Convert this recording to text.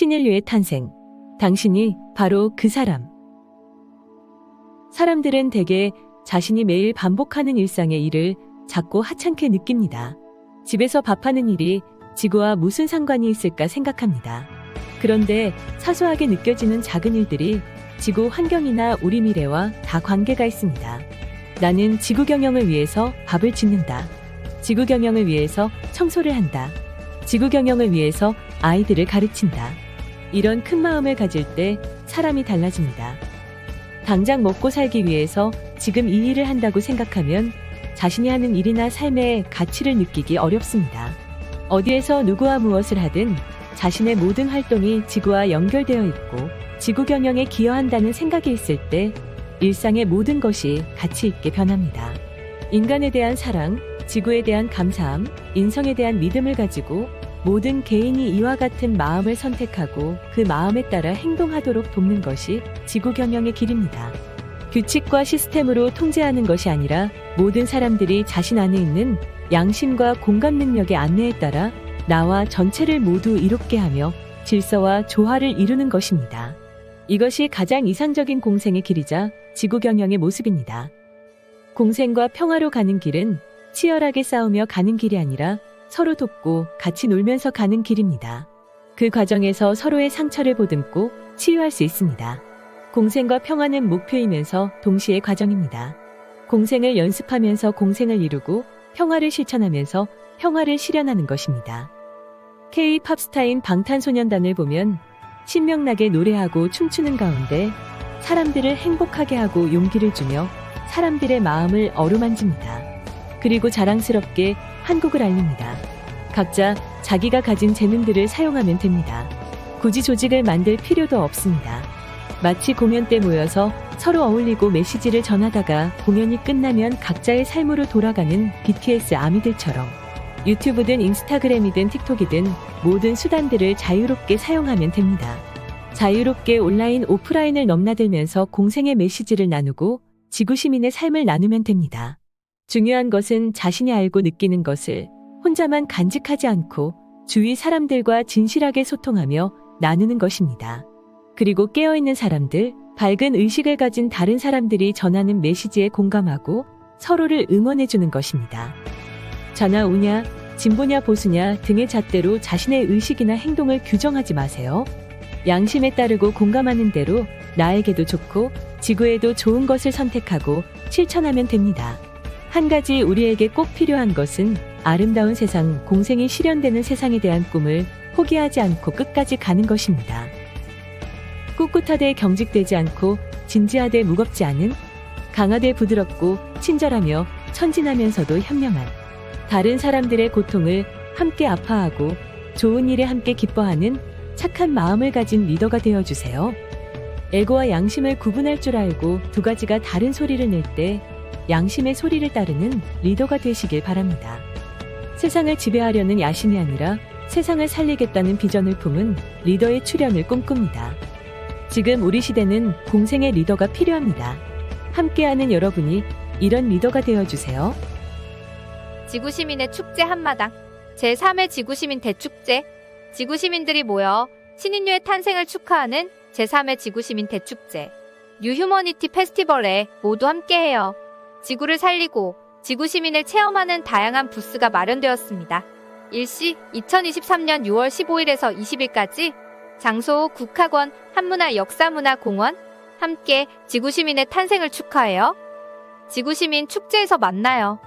신인류의 탄생. 당신이 바로 그 사람. 사람들은 대개 자신이 매일 반복하는 일상의 일을 작고 하찮게 느낍니다. 집에서 밥하는 일이 지구와 무슨 상관이 있을까 생각합니다. 그런데 사소하게 느껴지는 작은 일들이 지구 환경이나 우리 미래와 다 관계가 있습니다. 나는 지구 경영을 위해서 밥을 짓는다. 지구 경영을 위해서 청소를 한다. 지구 경영을 위해서 아이들을 가르친다. 이런 큰 마음을 가질 때 사람이 달라집니다. 당장 먹고 살기 위해서 지금 이 일을 한다고 생각하면 자신이 하는 일이나 삶의 가치를 느끼기 어렵습니다. 어디에서 누구와 무엇을 하든 자신의 모든 활동이 지구와 연결되어 있고 지구 경영에 기여한다는 생각이 있을 때 일상의 모든 것이 가치 있게 변합니다. 인간에 대한 사랑, 지구에 대한 감사함, 인성에 대한 믿음을 가지고 모든 개인이 이와 같은 마음을 선택하고 그 마음에 따라 행동하도록 돕는 것이 지구 경영의 길입니다. 규칙과 시스템으로 통제하는 것이 아니라 모든 사람들이 자신 안에 있는 양심과 공감 능력의 안내에 따라 나와 전체를 모두 이롭게 하며 질서와 조화를 이루는 것입니다. 이것이 가장 이상적인 공생의 길이자 지구 경영의 모습입니다. 공생과 평화로 가는 길은 치열하게 싸우며 가는 길이 아니라 서로 돕고 같이 놀면서 가는 길입니다. 그 과정에서 서로의 상처를 보듬고 치유할 수 있습니다. 공생과 평화는 목표이면서 동시에 과정입니다. 공생을 연습하면서 공생을 이루고 평화를 실천하면서 평화를 실현하는 것입니다. K-팝 스타인 방탄소년단을 보면 신명나게 노래하고 춤추는 가운데 사람들을 행복하게 하고 용기를 주며 사람들의 마음을 어루만집니다. 그리고 자랑스럽게 한국을 알립니다. 각자 자기가 가진 재능들을 사용하면 됩니다. 굳이 조직을 만들 필요도 없습니다. 마치 공연 때 모여서 서로 어울리고 메시지를 전하다가 공연이 끝나면 각자의 삶으로 돌아가는 BTS 아미들처럼 유튜브든 인스타그램이든 틱톡이든 모든 수단들을 자유롭게 사용하면 됩니다. 자유롭게 온라인, 오프라인을 넘나들면서 공생의 메시지를 나누고 지구 시민의 삶을 나누면 됩니다. 중요한 것은 자신이 알고 느끼는 것을 혼자만 간직하지 않고 주위 사람들과 진실하게 소통하며 나누는 것입니다. 그리고 깨어있는 사람들, 밝은 의식을 가진 다른 사람들이 전하는 메시지에 공감하고 서로를 응원해주는 것입니다. 좌나 우냐, 진보냐 보수냐 등의 잣대로 자신의 의식이나 행동을 규정하지 마세요. 양심에 따르고 공감하는 대로 나에게도 좋고 지구에도 좋은 것을 선택하고 실천하면 됩니다. 한 가지 우리에게 꼭 필요한 것은 아름다운 세상, 공생이 실현되는 세상에 대한 꿈을 포기하지 않고 끝까지 가는 것입니다. 꿋꿋하되 경직되지 않고 진지하되 무겁지 않은 강하되 부드럽고 친절하며 천진하면서도 현명한 다른 사람들의 고통을 함께 아파하고 좋은 일에 함께 기뻐하는 착한 마음을 가진 리더가 되어 주세요. 에고와 양심을 구분할 줄 알고 두 가지가 다른 소리를 낼 때 양심의 소리를 따르는 리더가 되시길 바랍니다. 세상을 지배하려는 야심이 아니라 세상을 살리겠다는 비전을 품은 리더의 출현을 꿈꿉니다. 지금 우리 시대는 공생의 리더가 필요합니다. 함께하는 여러분이 이런 리더가 되어 주세요. 지구시민의 축제 한마당 제3회 지구시민 대축제 지구시민들이 모여 신인류의 탄생을 축하하는 제3회 지구시민 대축제 뉴휴머니티 페스티벌에 모두 함께해요. 지구를 살리고 지구 시민을 체험하는 다양한 부스가 마련되었습니다. 일시 2023년 6월 15일에서 20일까지 장소 국학원 한문화 역사문화공원 함께 지구 시민의 탄생을 축하해요. 지구 시민 축제에서 만나요.